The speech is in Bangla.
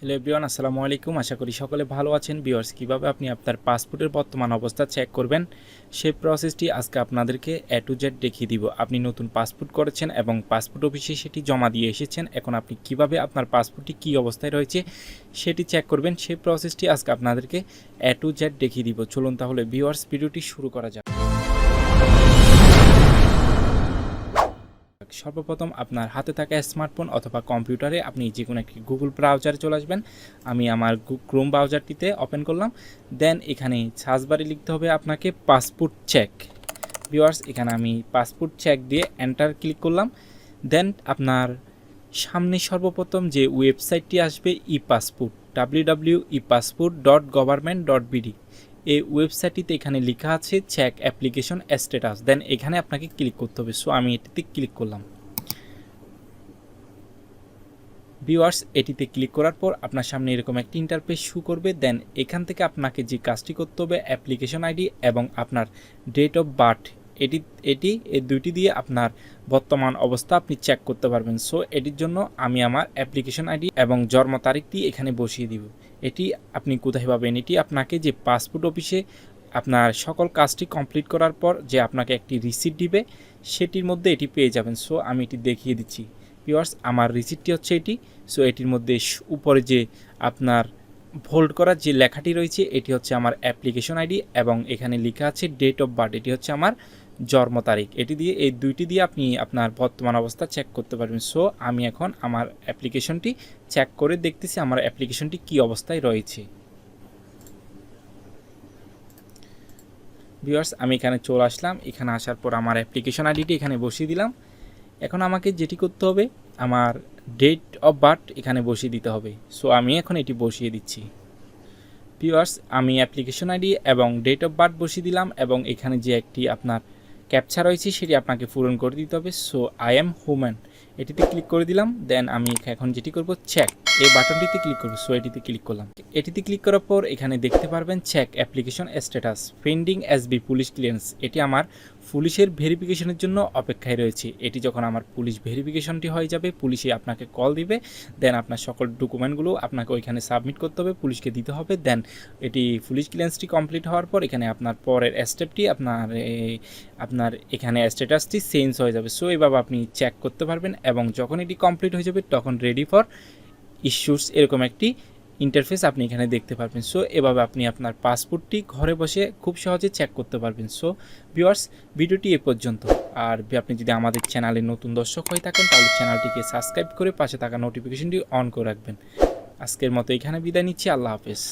হ্যালো এভরিওয়ান আসসালামু আলাইকুম। আশা করি সকলে ভালো আছেন। বিয়ার্স কীভাবে আপনি আপনার পাসপোর্টের বর্তমান অবস্থা চেক করবেন? সেই প্রসেসটি আজকে আপনাদেরকে এ টু জেড দেখিয়ে দিব। আপনি নতুন পাসপোর্ট করেছেন এবং পাসপোর্ট অফিসে সেটি জমা দিয়ে এসেছেন। এখন আপনি কীভাবে আপনার পাসপোর্টটি কী অবস্থায় রয়েছে সেটি চেক করবেন। সেই প্রসেসটি আজকে আপনাদেরকে এ টু জেড দেখিয়ে দিব। চলুন তাহলে বিয়ার্স ভিডিওটি শুরু করা যাক। সর্বপ্রথম আপনার হাতে থাকা স্মার্টফোন অথবা কম্পিউটারে আপনি যে কোনো একটি গুগল ব্রাউজারে চলে আসবেন। আমি আমার ক্রোম ব্রাউজারটিতে ওপেন করলাম। দেন এখানে সার্চবারে লিখতে হবে আপনাকে পাসপোর্ট চেক ভিউয়ার্স এখানে আমি পাসপোর্ট চেক দিয়ে এন্টার ক্লিক করলাম। দেন আপনার সামনে সর্বপ্রথম যে ওয়েবসাইটটি আসবে e passport W W e passport dot government dot BD এই ওয়েবসাইটটিতে এখানে লেখা আছে চেক অ্যাপ্লিকেশন স্ট্যাটাস দেন এখানে আপনাকে ক্লিক করতে হবে। সো আমি এটিতে ক্লিক করলাম। ভিউয়ার্স এটিতে ক্লিক করার পর আপনার সামনে এরকম একটি ইন্টারফেস শু করবে। দেন এখান থেকে আপনাকে যে কাজটি করতে হবে অ্যাপ্লিকেশন আইডি এবং আপনার ডেট অফ বার্থ এটি এটি এই দুইটি দিয়ে আপনার বর্তমান অবস্থা আপনি চেক করতে পারবেন। সো এটির জন্য আমি আমার অ্যাপ্লিকেশন আইডি এবং জন্ম তারিখটি এখানে বসিয়ে দিব। এটি আপনি কোথায় পাবেন? এটি আপনাকে যে পাসপোর্ট অফিসে আপনার সকল কাজটি কমপ্লিট করার পর যে আপনাকে একটি রিসিট দিবে, সেটির মধ্যে এটি পেয়ে যাবেন। সো আমি এটি দেখিয়ে দিচ্ছি। পিওর্স আমার রিসিটটি হচ্ছে এটি। সো এটির মধ্যে উপরে যে আপনার ভোল্ড করার যে লেখাটি রয়েছে, এটি হচ্ছে আমার অ্যাপ্লিকেশন আইডি এবং এখানে লেখা আছে ডেট অফ বার্থ এটি হচ্ছে আমার জন্ম তারিখ। এটি দিয়ে, এই দুইটি দিয়ে আপনি আপনার বর্তমান অবস্থা চেক করতে পারবেন। সো আমি এখন আমার অ্যাপ্লিকেশনটি চেক করে দেখতেছি আমার অ্যাপ্লিকেশনটি কী অবস্থায় রয়েছে। ভিউয়ার্স আমি এখানে চলে আসলাম। এখানে আসার পর আমার অ্যাপ্লিকেশন আইডিটি এখানে বসিয়ে দিলাম। এখন আমাকে যেটি করতে হবে, আমার ডেট অফ বার্থ এখানে বসিয়ে দিতে হবে। সো আমি এখন এটি বসিয়ে দিচ্ছি। ভিউয়ার্স আমি অ্যাপ্লিকেশন আইডি এবং ডেট অফ বার্থ বসিয়ে দিলাম এবং এখানে যে একটি আপনার ক্যাপচা রয়েছে সেটি আপনাকে পূরণ করে দিতে হবে। সো আই এম হুম্যান এটিতে ক্লিক করে দিলাম দেন আমি এখন যেটি করব চেক এই বাটনটিতে ক্লিক করব সো এটিতে ক্লিক করলাম। এটিতে ক্লিক করার পর এখানে দেখতে পারবেন check application status pending S B police clearance এটি আমার পুলিশের ভেরিফিকেশনের জন্য অপেক্ষায় রয়েছে। এটি যখন আমার পুলিশ ভেরিফিকেশনটি হয়ে যাবে পুলিশে আপনাকে কল দিবে দেন আপনার সকল ডকুমেন্টগুলো আপনাকে ওইখানে সাবমিট করতে হবে, পুলিশকে দিতে হবে দেন এটি পুলিশ ক্লিয়ারেন্সটি কমপ্লিট হওয়ার পর এখানে আপনার পরের স্টেপটি আপনার আপনার এখানে স্ট্যাটাসটি চেঞ্জ হয়ে যাবে। সো এইভাবে আপনি চেক করতে পারবেন। এবং যখন এটি কমপ্লিট হয়ে যাবে, তখন রেডি ফর ইস্যুস এরকম একটি ইন্টারফেস আপনি এখানে দেখতে পারবেন। সো এভাবে আপনি আপনার পাসপোর্টটি ঘরে বসে খুব সহজে চেক করতে পারবেন। সো ভিওয়ার্স ভিডিওটি এ পর্যন্ত। আর আপনি যদি আমাদের চ্যানেলে নতুন দর্শক হয়ে থাকেন, তাহলে চ্যানেলটিকে সাবস্ক্রাইব করে পাশে থাকা নোটিফিকেশনটি অন করে রাখবেন। আজকের মতো এখানে বিদায় নিচ্ছি। আল্লাহ হাফেজ।